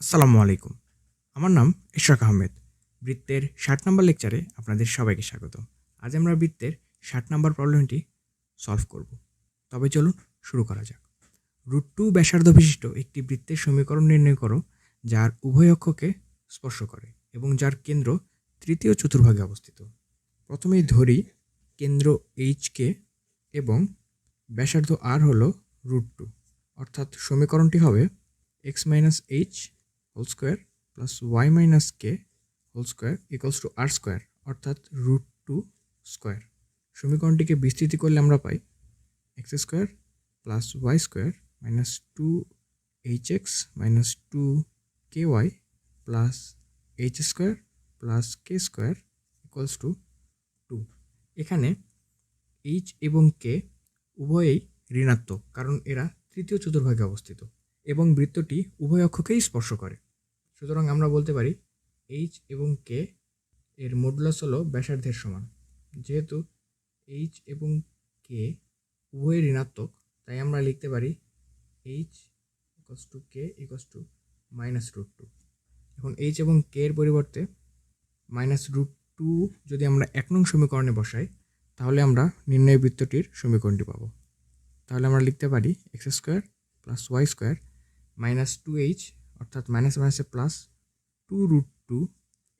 আসসালামু আলাইকুম। আমার নাম ইশরাক আহমেদ। বৃত্তের ষাট নম্বর লেকচারে আপনাদের সবাইকে স্বাগত। আজ আমরা বৃত্তের ষাট নম্বর প্রবলেমটি সলভ করব। তবে চলুন শুরু করা যাক। রুট টু ব্যাসার্ধ বিশিষ্ট একটি বৃত্তের সমীকরণ নির্ণয় করো, যার উভয় অক্ষকে স্পর্শ করে এবং যার কেন্দ্র তৃতীয় চতুর্ভাগে অবস্থিত। প্রথমেই ধরি কেন্দ্র এইচকে এবং ব্যাসার্ধ আর হলো রুট টু। অর্থাৎ সমীকরণটি হবে x minus h whole square plus y minus k whole square equals to r square অর্থাৎ রুট টু স্কোয়ার সমীকরণটিকে বিস্তৃতি করলে আমরা পাই x square plus y square minus two h x minus two k y plus h square plus k square equals to two এখানে h এবং k উভয়েই ঋণাত্মক, কারণ এরা তৃতীয় চতুর্ভাগে অবস্থিত এবং বৃত্তটি উভয় অক্ষকেই স্পর্শ করে। সুতরাং আমরা বলতে পারি এইচ এবং কে এর মডুলাস হলো ব্যাসার্ধের সমান। যেহেতু এইচ এবং কে উভয় ঋণাত্মক, তাই আমরা লিখতে পারি h equals to k equals to minus root two এখন এইচ এবং কে এর পরিবর্তে মাইনাস রুট টু যদি আমরা এক নং সমীকরণে বসাই, তাহলে আমরা নির্ণয় বৃত্তটির সমীকরণটি পাবো। তাহলে আমরা লিখতে পারি x square plus y square minus two h অর্থাৎ মাইনাস মাইনাসে plus two root two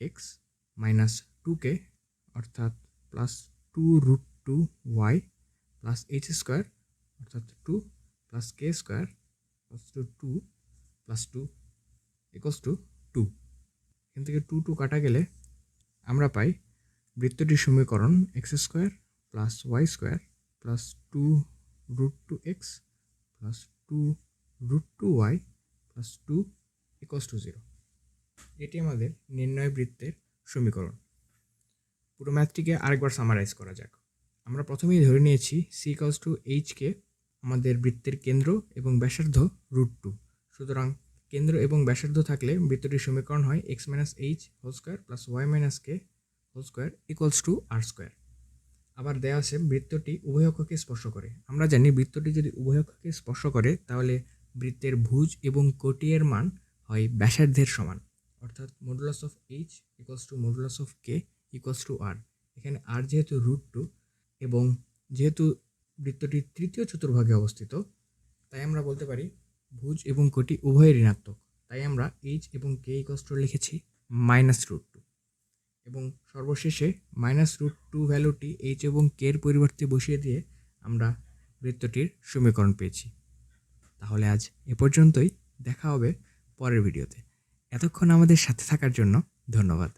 x minus two k অর্থাৎ plus two root two y plus h square অর্থাৎ two plus k square plus two two plus two equals two two এখান থেকে two two কাটা গেলে আমরা পাই বৃত্তটির সমীকরণ x square plus y square plus two root two x plus two root two y plus two equals two zero এটি আমাদের নির্ণয় বৃত্তের সমীকরণ। পুরো ম্যাথটিকে আরেকবার সামারাইজ করা যাক। আমরা প্রথমেই ধরে নিয়েছি সি ইকলস টু এইচকে আমাদের বৃত্তের কেন্দ্র এবং ব্যাসার্ধ রুট টু সুতরাং কেন্দ্র এবং ব্যাসার্ধ থাকলে বৃত্তটির সমীকরণ হয় x minus h whole square plus y minus k whole square equals to r square আবার দেওয়া আছে বৃত্তটি উভয় অক্ষকে স্পর্শ করে। আমরা জানি বৃত্তটি যদি উভয় অক্ষকে স্পর্শ করে, তাহলে বৃত্তের ভুজ এবং কোটিয়ের মান হয় ব্যাসার্ধের সমান। অর্থাৎ modulus of h equals to modulus of k equals to r এখানে আর যেহেতু রুট টু এবং যেহেতু বৃত্তটি তৃতীয় চতুর্ভাগে অবস্থিত, তাই আমরা বলতে পারি ভুজ এবং কোটি উভয় ঋণাত্মক। তাই আমরা এইচ এবং কে ইকুয়ালস টু লিখেছি মাইনাস রুট টু এবং সর্বশেষে মাইনাস রুট টু ভ্যালুটি এইচ এবং কে এর পরিবর্তে বসিয়ে দিয়ে আমরা বৃত্তটির সমীকরণ পেয়েছি। তাহলে আজ এ পর্যন্তই। দেখা হবে পরের ভিডিওতে। এতক্ষণ আমাদের সাথে থাকার জন্য ধন্যবাদ।